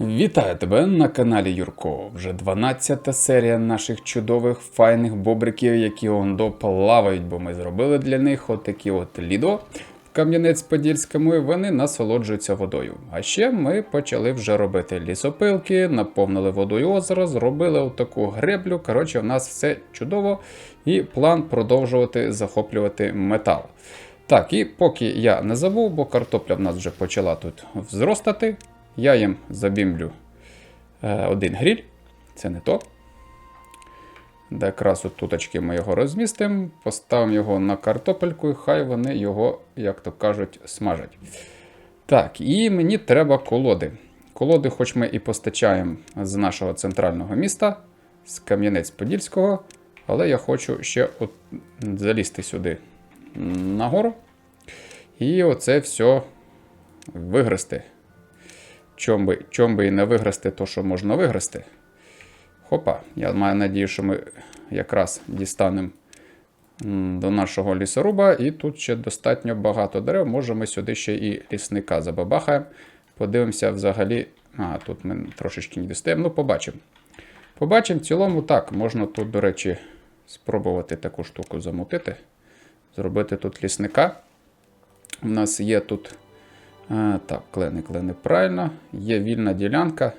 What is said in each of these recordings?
Вітаю тебе на каналі Юрко. Вже 12-та серія наших чудових файних бобриків, які ондо плавають, бо ми зробили для них отакі от лідо в Кам'янець-Подільському, і вони насолоджуються водою. А ще ми почали вже робити лісопилки, наповнили водою озеро, зробили отаку греблю. Коротше, у нас все чудово, і план продовжувати захоплювати метал. Так, і поки я не забув, бо картопля в нас вже почала тут зростати. Я їм забімлю е, один гріль, це не то. Де якраз от туточки ми його розмістимо, поставимо його на картопельку, і хай вони його, як то кажуть, смажать. Так, і мені треба колоди. Колоди, хоч ми і постачаємо з нашого центрального міста, з Кам'янець-Подільського, але я хочу ще от залізти сюди нагору. І оце все вигрести. Чом би, чом би і не виграсти то, що можна виграсти. Хопа, я маю надію, що ми якраз дістанемо до нашого лісоруба, і тут ще достатньо багато дерев. Може, ми сюди ще і лісника забабахаємо. Подивимося взагалі. А, тут ми трошечки не дістаємо. Ну, побачимо. Побачимо, в цілому так. Можна тут, до речі, спробувати таку штуку замутити. Зробити тут лісника. У нас є тут. Так, клени, клени, правильно. Є вільна ділянка.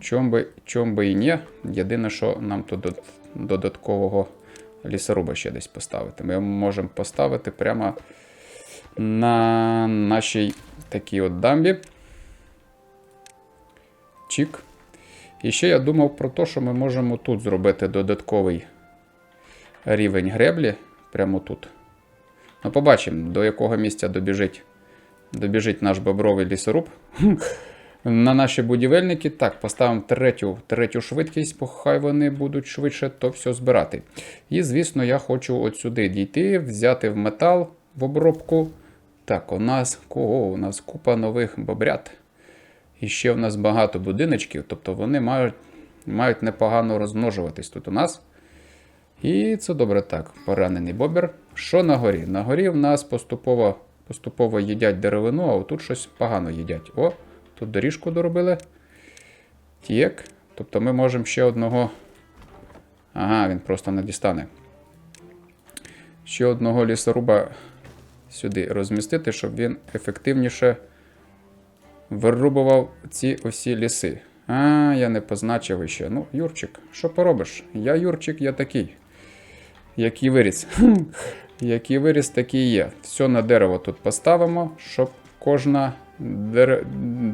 Чом би, чом би і ні. Єдине, що нам тут додаткового лісоруба ще десь поставити. Ми можемо поставити прямо на нашій такій от дамбі. Чік. І ще я думав про те, що ми можемо тут зробити додатковий рівень греблі. Прямо тут. Ну, побачимо, до якого місця добіжить добіжить наш бобровий лісоруб. На наші будівельники. Так, поставимо третю, третю швидкість, хай вони будуть швидше то все збирати. І, звісно, я хочу от сюди дійти, взяти в метал в обробку. Так, у нас кого? У нас купа нових бобрят. І ще в нас багато будиночків, тобто вони мають, мають непогано розмножуватись тут у нас. І це добре так. Поранений бобер. Що на горі? На горі в нас поступово поступово їдять деревину, а отут щось погано їдять. О, тут доріжку доробили. Тік. Тобто ми можемо ще одного. Ага, він просто не дістане. Ще одного лісоруба сюди розмістити, щоб він ефективніше вирубував ці усі ліси. А, я не позначив іще. Ну, Юрчик, що поробиш? Я Юрчик, я такий. Який виріс. Який виріс, такий є. Все на дерево тут поставимо, щоб кожна дер...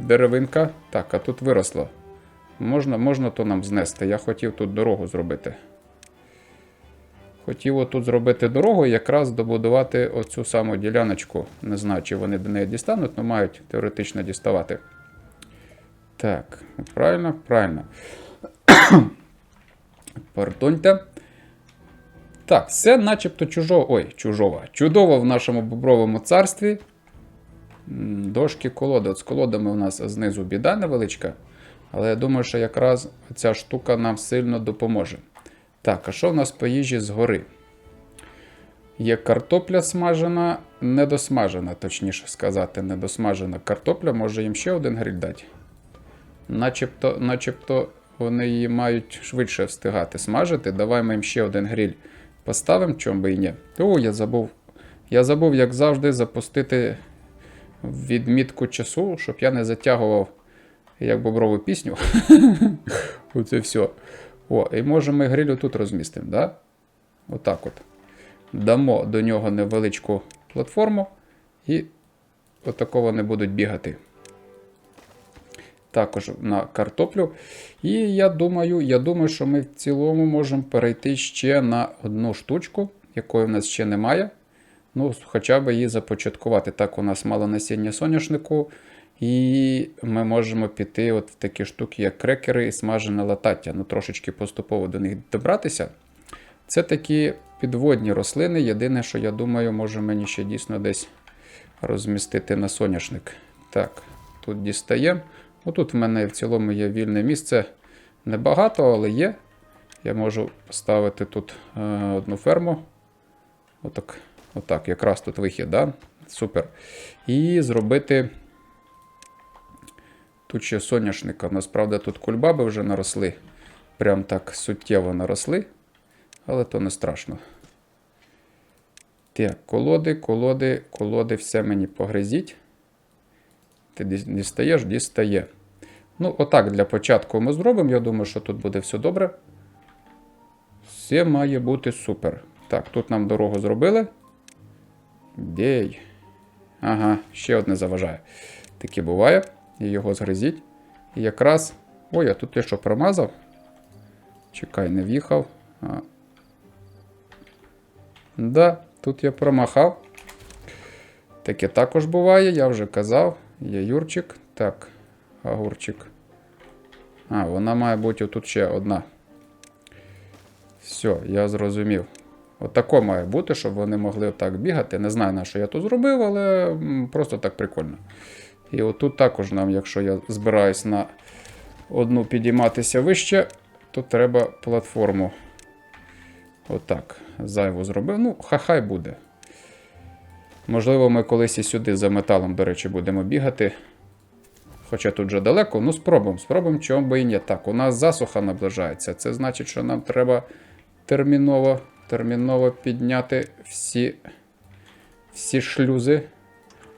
деревинка. Так, а тут виросло. Можна, можна то нам знести. Я хотів тут дорогу зробити. Хотів отут зробити дорогу і якраз добудувати оцю саму діляночку. Не знаю, чи вони до неї дістануть, але мають теоретично діставати. Так, правильно, правильно. Пардоньте. Так, все начебто чужого. Ой, чужого. Чудово в нашому бобровому царстві. Дошки колоди. От з колодами у нас знизу біда невеличка. Але я думаю, що якраз ця штука нам сильно допоможе. Так, а що в нас по їжі згори? Є картопля смажена, недосмажена, точніше сказати, недосмажена картопля. Може їм ще один гриль дати? Начебто, начебто вони її мають швидше встигати смажити. Давай ми їм ще один гриль поставимо, чом би і ні. О, я забув. Я забув, як завжди, запустити відмітку часу, щоб я не затягував як боброву пісню. Оце все. О, і може ми грилю тут розмістимо, да? Отак от. Дамо до нього невеличку платформу, і отако вони будуть бігати. Також на картоплю. І я думаю, я думаю, що ми в цілому можемо перейти ще на одну штучку, якої в нас ще немає. Ну, хоча б її започаткувати. Так, у нас мало насіння соняшнику. І ми можемо піти от в такі штуки, як крекери і смажене латаття. Ну, трошечки поступово до них добратися. Це такі підводні рослини. Єдине, що я думаю, може мені ще дійсно десь розмістити на соняшник. Так, тут дістаємо. Отут в мене в цілому є вільне місце. Небагато, але є. Я можу поставити тут е, одну ферму. Отак, отак, якраз тут вихід, да? Супер. І зробити Тут ще соняшника. У нас, правда, тут кульбаби вже наросли. Прям так суттєво наросли. Але то не страшно. Так, колоди, колоди, колоди, все мені погризіть. Ти дістаєш, дістає. Ну, отак для початку ми зробимо. Я думаю, що тут буде все добре. Все має бути супер. Так, тут нам дорогу зробили. Дей. Ага, ще одне заважає. Таке буває. І його згризіть. І якраз. Ой, а тут я що промазав? Чекай, не в'їхав. А. Да, тут я промахав. Таке також буває, я вже казав. Є Юрчик. Так, огурчик. А, вона має бути отут ще одна. Все, я зрозумів. Отако має бути, щоб вони могли отак бігати. Не знаю, на що я тут зробив, але просто так прикольно. І отут також нам, якщо я збираюсь на одну підійматися вище, то треба платформу. Отак. Зайву зробив. Ну, хай буде. Можливо, ми колись і сюди за металом, до речі, будемо бігати. Хоча тут вже далеко, ну спробуємо, спробуємо, чому би і ні. Так, у нас засуха наближається. Це значить, що нам треба терміново, терміново підняти всі, всі шлюзи,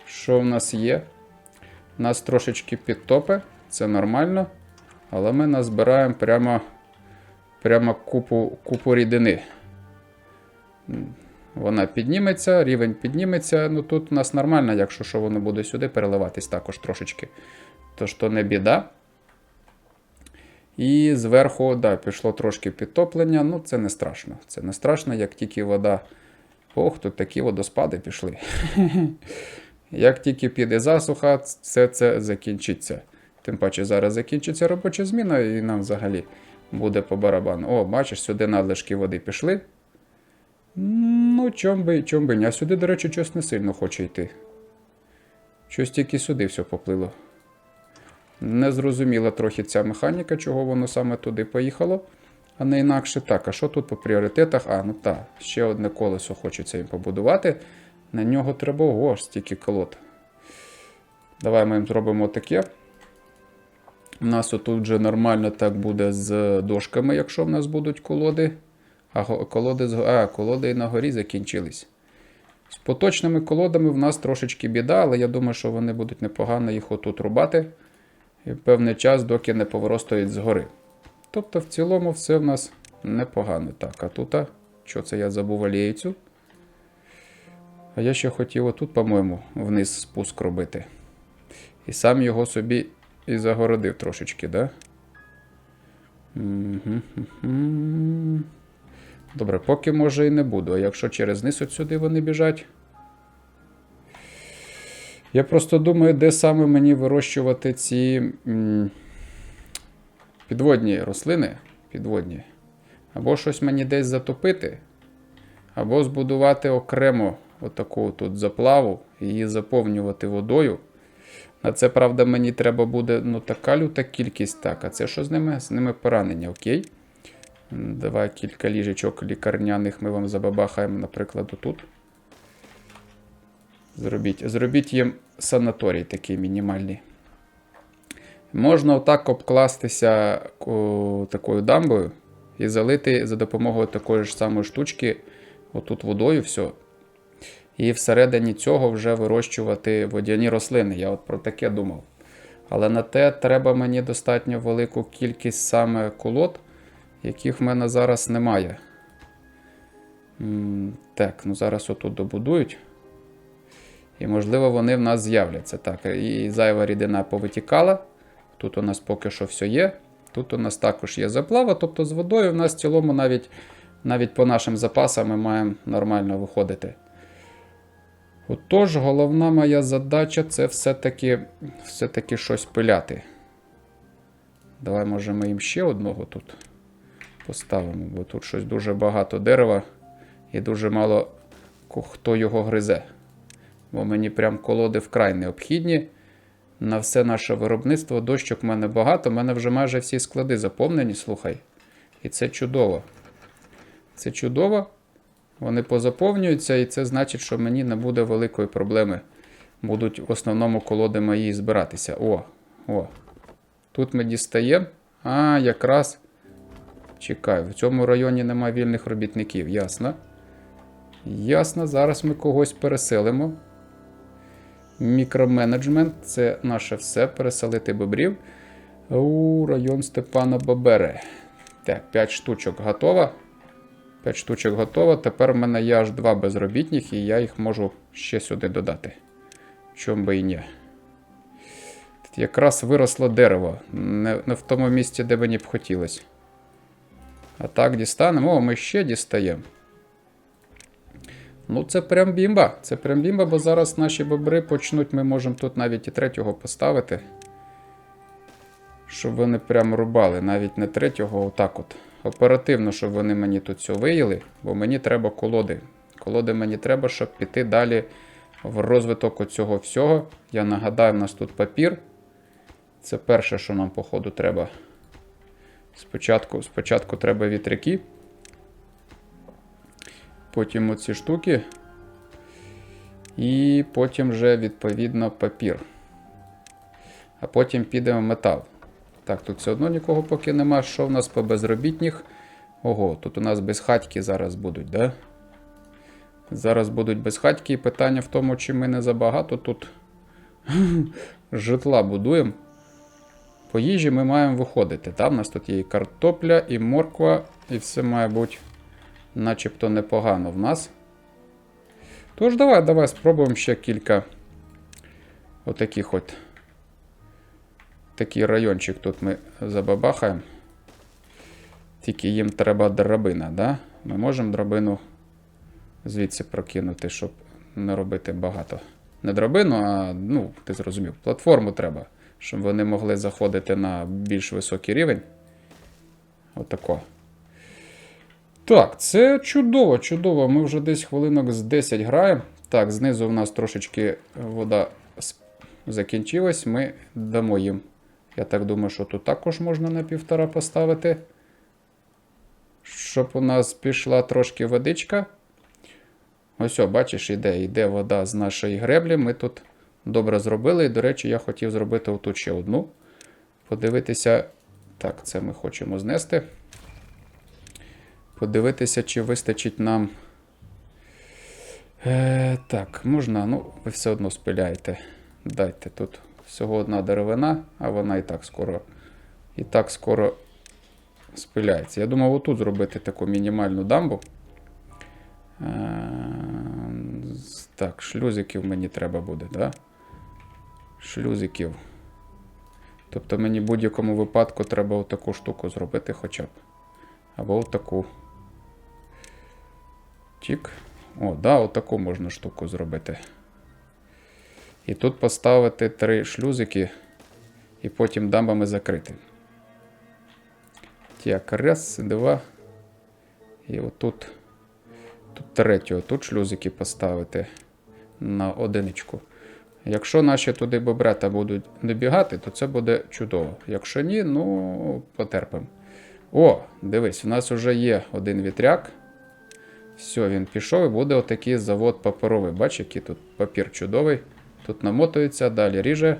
що в нас є. Нас трошечки підтопе, це нормально. Але ми назбираємо прямо, прямо купу, купу рідини. Вона підніметься, рівень підніметься. Ну тут у нас нормально, якщо що воно буде сюди переливатись також трошечки. Тож то не біда. І зверху, да, пішло трошки підтоплення. Ну, це не страшно. Це не страшно, як тільки вода. Ох, тут такі водоспади пішли. Як тільки піде засуха, все це закінчиться. Тим паче зараз закінчиться робоча зміна, і нам взагалі буде по барабану. О, бачиш, сюди надлишки води пішли. Ну, чом би, чом би. А сюди, до речі, щось не сильно хоче йти. Щось тільки сюди все поплило. Незрозуміла трохи ця механіка, чого воно саме туди поїхало. А не інакше так. А що тут по пріоритетах? А, ну так, ще одне колесо хочеться їм побудувати. На нього треба ого, стільки колод. Давай ми їм зробимо таке. У нас отут вже нормально так буде з дошками, якщо в нас будуть колоди. А колоди, з- а, колоди і на горі закінчились. З поточними колодами в нас трошечки біда, але я думаю, що вони будуть непогано їх отут рубати. І певний час, доки не повиростають згори. Тобто, в цілому, все в нас непогано. Так, а тут, що це я забув алієцю? А я ще хотів отут, по-моєму, вниз спуск робити. І сам його собі і загородив трошечки, да? Мгм. Добре, поки може і не буду. А якщо через низ от сюди вони біжать. Я просто думаю, де саме мені вирощувати ці підводні рослини. Підводні. Або щось мені десь затопити, або збудувати окремо отаку тут заплаву її заповнювати водою. На це, правда, мені треба буде ну, така люта кількість. Так, а це що з ними? З ними поранення, окей. Давай кілька ліжечок лікарняних ми вам забабахаємо, наприклад, отут. Зробіть, зробіть їм санаторій такий мінімальний. Можна отак обкластися о, такою дамбою і залити за допомогою такої ж самої штучки, отут водою, все. І всередині цього вже вирощувати водяні рослини. Я от про таке думав. Але на те треба мені достатньо велику кількість саме колод, яких в мене зараз немає. Так, ну зараз отут добудують. І, можливо, вони в нас з'являться. Так, і зайва рідина повитікала. Тут у нас поки що все є. Тут у нас також є заплава, тобто з водою в нас в цілому навіть, навіть по нашим запасам ми маємо нормально виходити. Отож, головна моя задача це все-таки все-таки щось пиляти. Давай, може, ми їм ще одного тут поставимо, бо тут щось дуже багато дерева і дуже мало хто його гризе. Бо мені прям колоди вкрай необхідні. На все наше виробництво дощок в мене багато, в мене вже майже всі склади заповнені, слухай. І це чудово. Це чудово. Вони позаповнюються, і це значить, що мені не буде великої проблеми. Будуть в основному колоди мої збиратися. О, о. Тут ми дістаємо. А, якраз. Чекай, в цьому районі немає вільних робітників, ясно. Ясно, зараз ми когось переселимо. Мікроменеджмент це наше все. Переселити бобрів у район Степана Бобере. Так, 5 штучок готово. 5 штучок готово. Тепер в мене є аж 2 безробітних, і я їх можу ще сюди додати. Чом би і ні. Тут якраз виросло дерево. Не, не в тому місці, де мені б хотілося. А так дістанемо. О, ми ще дістаємо. Ну, це прям бімба. Це прям бімба, бо зараз наші бобри почнуть. Ми можемо тут навіть і третього поставити. Щоб вони прям рубали. Навіть не третього, отак от. Оперативно, щоб вони мені тут все виїли, бо мені треба колоди. Колоди мені треба, щоб піти далі в розвиток оцього всього. Я нагадаю, в нас тут папір. Це перше, що нам, походу, треба. Спочатку, спочатку треба вітряки. Потім оці штуки. І потім вже, відповідно, папір. А потім підемо метал. Так, тут все одно нікого поки нема. Що в нас по безробітних? Ого, тут у нас безхатьки зараз будуть, да? Зараз будуть безхатьки. І питання в тому, чи ми не забагато тут житла будуємо. По їжі ми маємо виходити. Там у нас тут є і картопля, і морква, і все має бути начебто непогано в нас. Тож, давай, давай спробуємо ще кілька отаких от. Такий райончик тут ми забабахаємо. Тільки їм треба драбина, да? Ми можемо драбину звідси прокинути, щоб не робити багато. Не драбину, а, ну, ти зрозумів, платформу треба, щоб вони могли заходити на більш високий рівень. Отако. Так, це чудово, чудово. Ми вже десь хвилинок з 10 граємо. Так, знизу в нас трошечки вода закінчилась. Ми дамо їм. Я так думаю, що тут також можна на півтора поставити. Щоб у нас пішла трошки водичка. Ось, о, бачиш, іде, йде вода з нашої греблі. Ми тут добре зробили. І, до речі, я хотів зробити отут ще одну. Подивитися. Так, це ми хочемо знести. Подивитися, чи вистачить нам. Е, так, можна, ну, ви все одно спиляєте. Дайте тут всього одна деревина, а вона і так скоро і так скоро спиляється. Я думав, отут зробити таку мінімальну дамбу. Е, так, шлюзиків мені треба буде, да? Шлюзиків. Тобто мені в будь-якому випадку треба отаку штуку зробити хоча б. Або отаку. Тік. О, да, отаку можна штуку зробити. І тут поставити три шлюзики і потім дамбами закрити. Так, раз, два. І отут. Тут третього. Тут шлюзики поставити на одиничку. Якщо наші туди бобрета будуть добігати, то це буде чудово. Якщо ні, ну потерпимо. О, дивись, у нас вже є один вітряк. Все, він пішов і буде отакий завод паперовий. Бач, який тут папір чудовий. Тут намотується, далі ріже.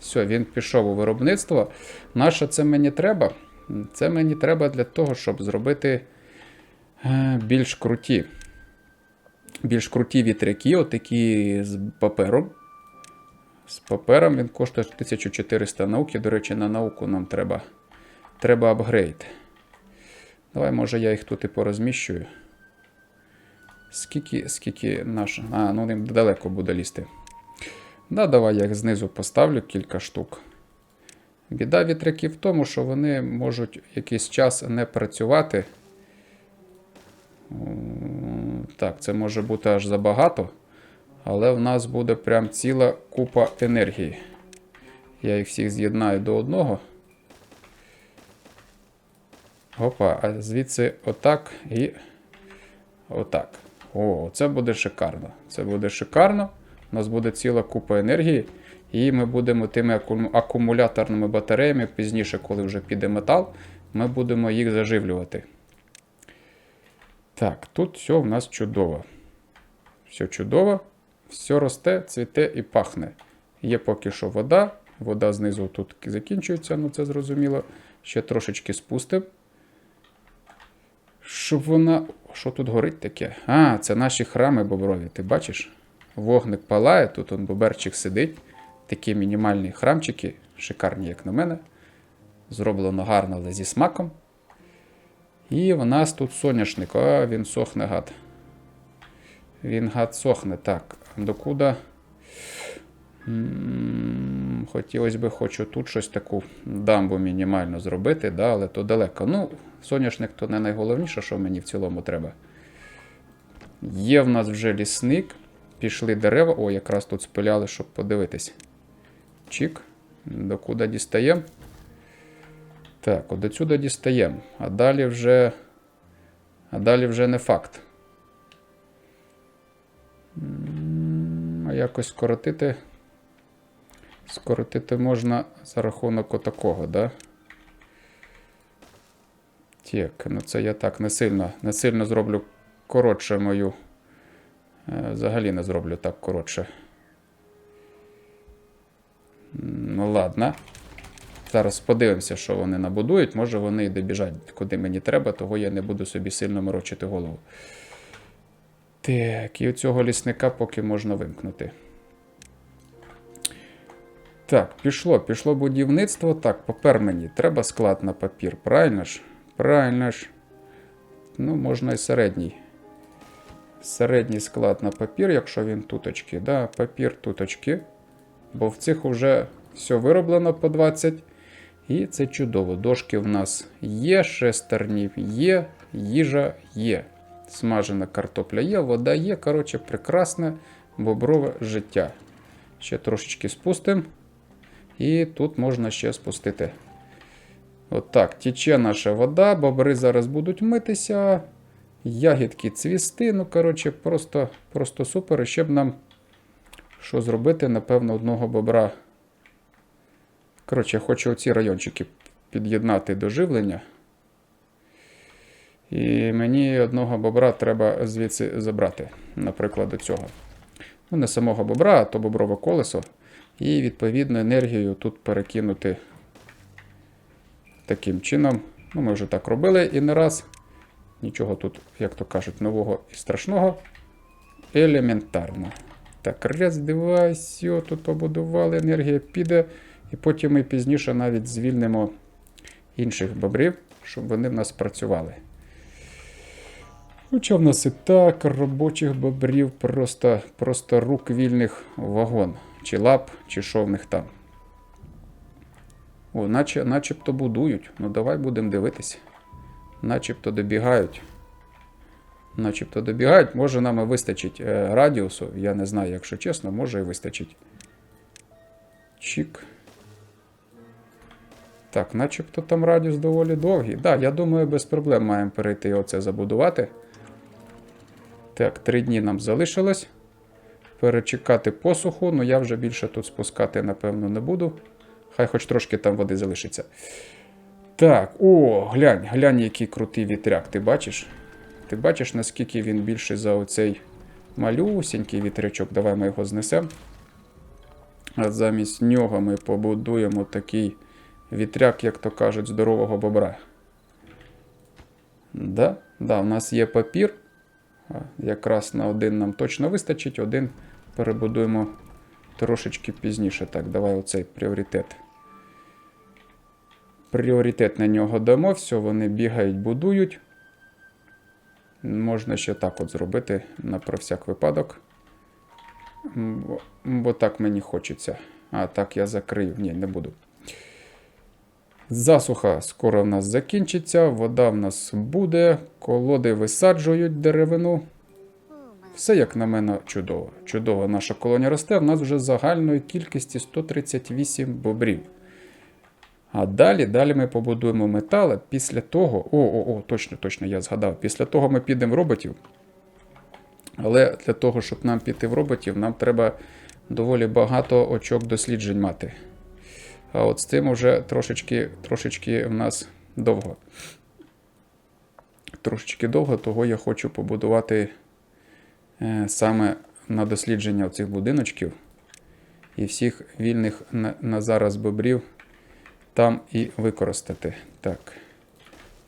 Все, він пішов у виробництво. Наше це мені треба? Це мені треба для того, щоб зробити е, більш круті. Більш круті вітряки, отакі з папером. З папером він коштує 1400 науки. До речі, на науку нам треба, треба апгрейд. Давай, може, я їх тут і порозміщую. Скільки, скільки наш. А, ну ним далеко буде лізти. Да, давай я їх знизу поставлю кілька штук. Біда вітряків в тому, що вони можуть якийсь час не працювати. Так, це може бути аж забагато, але в нас буде прям ціла купа енергії. Я їх всіх з'єднаю до одного. Опа, а звідси отак і отак. О, це буде шикарно. Це буде шикарно. У нас буде ціла купа енергії. І ми будемо тими акумуляторними батареями, пізніше, коли вже піде метал, ми будемо їх заживлювати. Так, тут все в нас чудово. Все чудово, все росте, цвіте і пахне. Є поки що вода, Вода знизу тут закінчується, ну це зрозуміло. Ще трошечки спустимо. Щоб вона. Що тут горить таке? А, це наші храми боброві. Ти бачиш? Вогник палає, тут он боберчик сидить. Такі мінімальні храмчики, шикарні, як на мене. Зроблено гарно, але зі смаком. І в нас тут соняшник. А, він сохне гад. Він гад сохне. Так, докуди? М, Хотілося б, хочу тут щось таку дамбу мінімально зробити, да, але то далеко. Ну, соняшник то не найголовніше, що мені в цілому треба. Є в нас вже лісник. Пішли дерева. О, якраз тут спиляли, щоб подивитись. Чік. Докуди дістаємо? Так, от дістаємо. А далі вже. А далі вже не факт. Якось скоротити. Скоротити можна за рахунок отакого, да? Так, ну це я так не сильно, не сильно зроблю коротше мою. Е, Взагалі не зроблю так коротше. Ну ладно. Зараз подивимося, що вони набудують. Може вони і добіжать, куди мені треба, того я не буду собі сильно морочити голову. Так, і цього лісника поки можна вимкнути. Так, пішло, пішло будівництво. Так, попер мені. Треба склад на папір. Правильно ж? Правильно ж. Ну, можна і середній. Середній склад на папір, якщо він туточки. Да, папір туточки. Бо в цих вже все вироблено по 20. І це чудово. Дошки в нас є, шестернів є, їжа є. Смажена картопля є, вода є. Коротше, прекрасне боброве життя. Ще трошечки спустимо. І тут можна ще спустити. Отак, тече наша вода, бобри зараз будуть митися. Ягідки цвісти. Ну, коротше, просто, просто супер. І ще б нам що зробити, напевно, одного бобра. Коротше, я хочу оці райончики під'єднати до живлення. І мені одного бобра треба звідси забрати, наприклад, до цього. Ну, не самого бобра, а то боброве колесо. І відповідно енергію тут перекинути таким чином. Ну, ми вже так робили і не раз. Нічого тут, як то кажуть, нового і страшного. Елементарно. Так, раз, два, все, тут побудували, енергія піде. І потім ми пізніше навіть звільнимо інших бобрів, щоб вони в нас працювали. Хоча в нас і так робочих бобрів просто, просто рук вільних вагон, чи лап, чи що в них там. О, наче, начебто будують. Ну давай будемо дивитися. Начебто добігають. Начебто добігають. Може нам і вистачить е, радіусу. Я не знаю, якщо чесно, може і вистачить. Чік. Так, начебто там радіус доволі довгий. Так, да, я думаю, без проблем маємо перейти і оце забудувати. Так, три дні нам залишилось. Перечекати посуху, ну я вже більше тут спускати, напевно, не буду. Хай хоч трошки там води залишиться. Так, о, глянь, глянь, який крутий вітряк. Ти бачиш? Ти бачиш, наскільки він більший за оцей малюсінький вітрячок. Давай ми його знесемо. А замість нього ми побудуємо такий вітряк, як то кажуть, здорового бобра. Да, да, у нас є папір. Якраз на один нам точно вистачить, один перебудуємо трошечки пізніше. Так, давай оцей пріоритет. Пріоритет на нього дамо, все, вони бігають, будують. Можна ще так от зробити на про всяк випадок. Бо, бо так мені хочеться. А, так я закрию. Ні, не буду. Засуха скоро в нас закінчиться, вода в нас буде, колоди висаджують деревину. Все, як на мене, чудово. Чудово, наша колонія росте. В нас вже загальної кількості 138 бобрів. А далі, далі ми побудуємо метали. Після того. О, о, о, точно, точно, я згадав. Після того ми підемо в роботів. Але для того, щоб нам піти в роботів, нам треба доволі багато очок досліджень мати. А от з цим вже трошечки, трошечки в нас довго. Трошечки довго, того я хочу побудувати е, саме на дослідження цих будиночків. і всіх вільних на, на зараз бобрів там і використати. Так.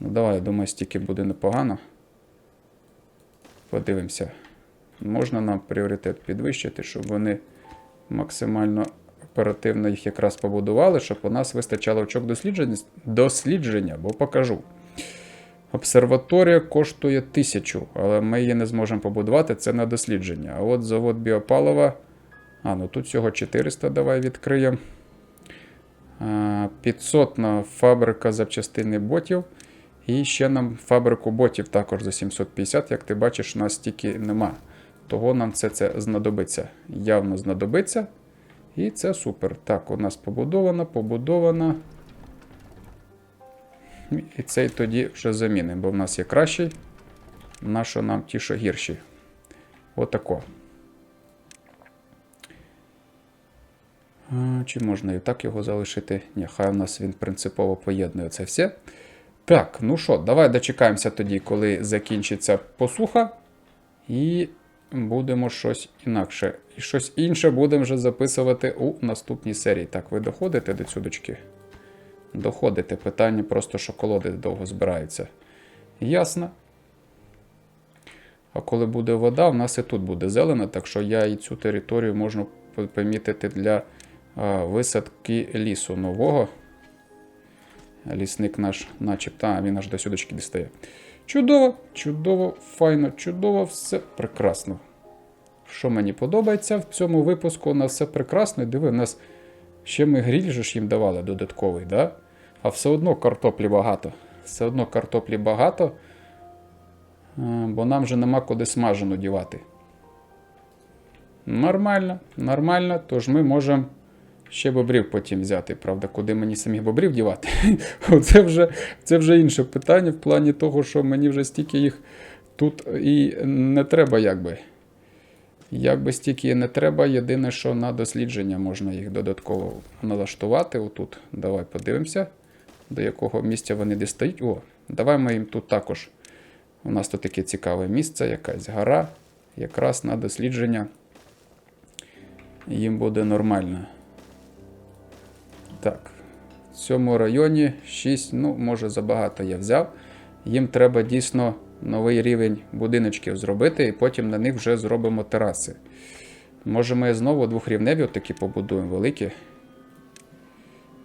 Ну давай, я думаю, стільки буде непогано. Подивимося. Можна нам пріоритет підвищити, щоб вони максимально оперативно їх якраз побудували, щоб у нас вистачало очок дослідження, дослідження бо покажу. Обсерваторія коштує 1000, але ми її не зможемо побудувати, це на дослідження. А от завод біопалива. А, ну тут всього 400, давай відкриємо. 500 на фабрика запчастини ботів. І ще нам фабрику ботів також за 750, як ти бачиш, у нас стільки нема. Того нам це, це знадобиться. Явно знадобиться. І це супер. Так, у нас побудовано, побудовано. І цей тоді вже замінимо, бо в нас є кращий. Нащо нам ті, що гірші. Отако. Чи можна і так його залишити? Ні, хай у нас він принципово поєднує це все. Так, ну що, давай дочекаємося тоді, коли закінчиться посуха. І будемо щось інакше. І щось інше будемо вже записувати у наступній серії. Так, ви доходите до цюдочки? Доходите. Питання просто, що колоди довго збираються. Ясно. А коли буде вода, в нас і тут буде зелена, так що я і цю територію можу помітити для а, висадки лісу нового. Лісник наш, начебто, а, він аж до сюдочки дістає. Чудово, чудово, файно, чудово, все прекрасно. Що мені подобається в цьому випуску, у нас все прекрасно. І диви, у нас ще ми гріль же ж їм давали додатковий, да? а все одно картоплі багато. Все одно картоплі багато, е, бо нам вже нема куди смажену дівати. Нормально, нормально, тож ми можемо ще бобрів потім взяти. Правда, куди мені самих бобрів дівати? Це вже, це вже інше питання в плані того, що мені вже стільки їх тут і не треба, якби. Якби стільки не треба, єдине, що на дослідження можна їх додатково налаштувати. Отут. Давай подивимося, до якого місця вони дістають. О, давай ми їм тут також. У нас тут таке цікаве місце, якась гора. Якраз на дослідження їм буде нормально. Так, в цьому районі 6, ну, може забагато я взяв. Їм треба дійсно новий рівень будиночків зробити, і потім на них вже зробимо тераси. Може, ми знову двохрівневі отакі побудуємо великі.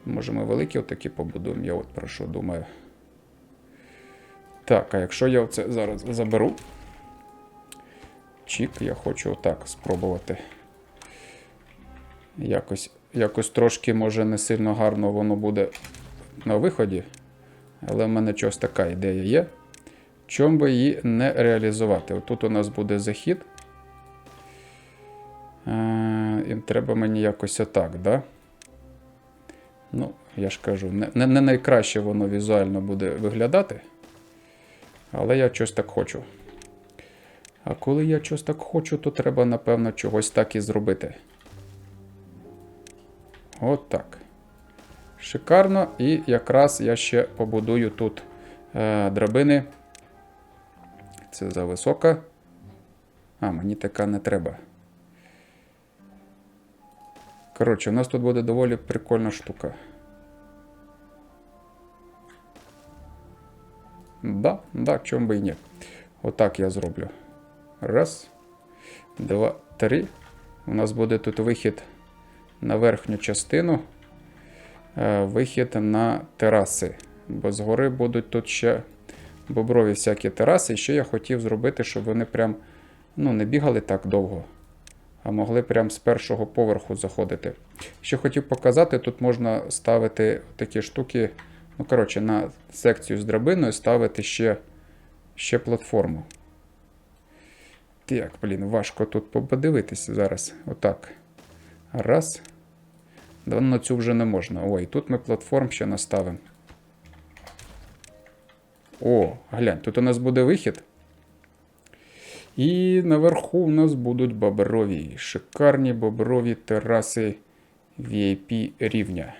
Може, ми великі отакі побудуємо, я от про що думаю. Так, а якщо я це зараз заберу. Чік, я хочу отак спробувати. Якось якось трошки, може, не сильно гарно воно буде на виході. Але в мене чогось така ідея є. Чому би її не реалізувати? Отут у нас буде захід. Е, І треба мені якось отак, да? Ну, я ж кажу, не, не найкраще воно візуально буде виглядати. Але я щось так хочу. А коли я щось так хочу, то треба, напевно, чогось так і зробити. От так. Шикарно. І якраз я ще побудую тут е, драбини. Це зависока. А, мені така не треба. Коротше, у нас тут буде доволі прикольна штука. Да, да, чому би і ні. Отак я зроблю. Раз, два, три. У нас буде тут вихід на верхню частину, е, вихід на тераси. Бо згори будуть тут ще боброві всякі тераси. І ще я хотів зробити, щоб вони прям ну, не бігали так довго, а могли прям з першого поверху заходити. Ще хотів показати, тут можна ставити такі штуки. Ну, коротше, на секцію з драбиною ставити ще ще платформу. Так, блін, важко тут подивитися зараз. Отак. Раз. Да, на цю вже не можна. Ой, тут ми платформ ще наставимо. О, глянь, тут у нас буде вихід. І наверху у нас будуть боброві. Шикарні боброві тераси VIP рівня.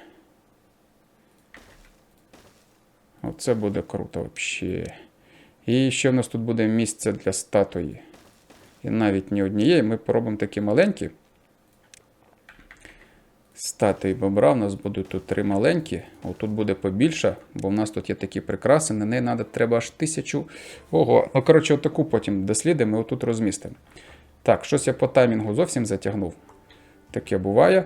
Оце буде круто взагалі. І ще в нас тут буде місце для статуї. І навіть не однієї. Ми поробимо такі маленькі. Статуї бобра. У нас будуть тут три маленькі. Отут буде побільше, бо в нас тут є такі прикраси. На неї треба аж тисячу. Ого. Ну, коротше, отаку потім дослідимо і отут розмістимо. Так, щось я по таймінгу зовсім затягнув. Таке буває.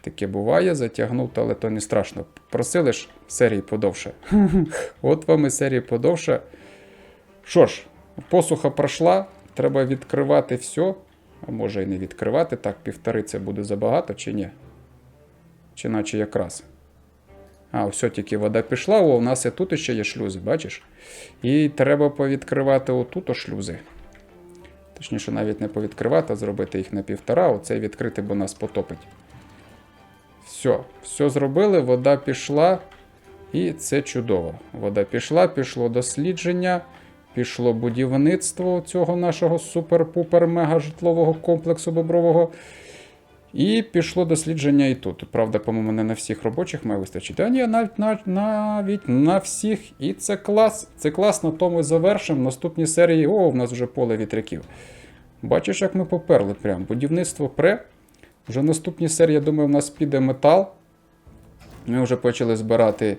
Таке буває, затягнув, але то не страшно. Просили ж серії подовше. От вам і серії подовше. Що ж, посуха пройшла, треба відкривати все. А може і не відкривати. Так, півтори це буде забагато чи ні? Чи наче якраз. А, все, тільки вода пішла, о, у нас і тут ще є шлюзи, бачиш? І треба повідкривати отут шлюзи. Точніше, навіть не повідкривати, а зробити їх на півтора, оцей відкрити, бо нас потопить. Все, все зробили, вода пішла, і це чудово. Вода пішла, пішло дослідження, пішло будівництво цього нашого супер-пупер-мега житлового комплексу бобрового. І пішло дослідження і тут. Правда, по-моєму, не на всіх робочих має вистачити. А ні, навіть, навіть, навіть на всіх. І це клас. Це клас, на тому і завершимо. В наступній серії. О, в нас вже поле вітряків. Бачиш, як ми поперли прям. Будівництво пре. Вже в наступній серії, я думаю, в нас піде метал. Ми вже почали збирати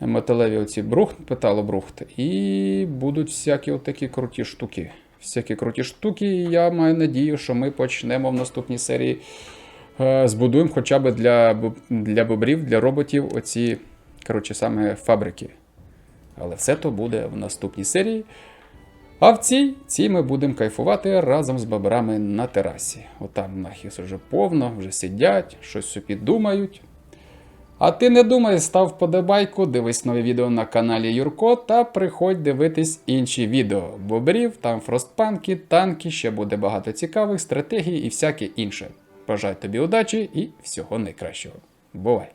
металеві оці брухт, металобрухт, і будуть всякі отакі круті штуки. Всякі круті штуки, і я маю надію, що ми почнемо в наступній серії. е, Збудуємо хоча б для, для бобрів, для роботів оці коротше, саме фабрики. Але все то буде в наступній серії. А в цій, цій ми будемо кайфувати разом з бобрами на терасі. Отам нахіс вже повно, вже сидять, щось собі думають. А ти не думай, став вподобайку, дивись нові відео на каналі Юрко та приходь дивитись інші відео. Бобрів, там фростпанки, танки, ще буде багато цікавих стратегій і всяке інше. Бажаю тобі удачі і всього найкращого. Бувай!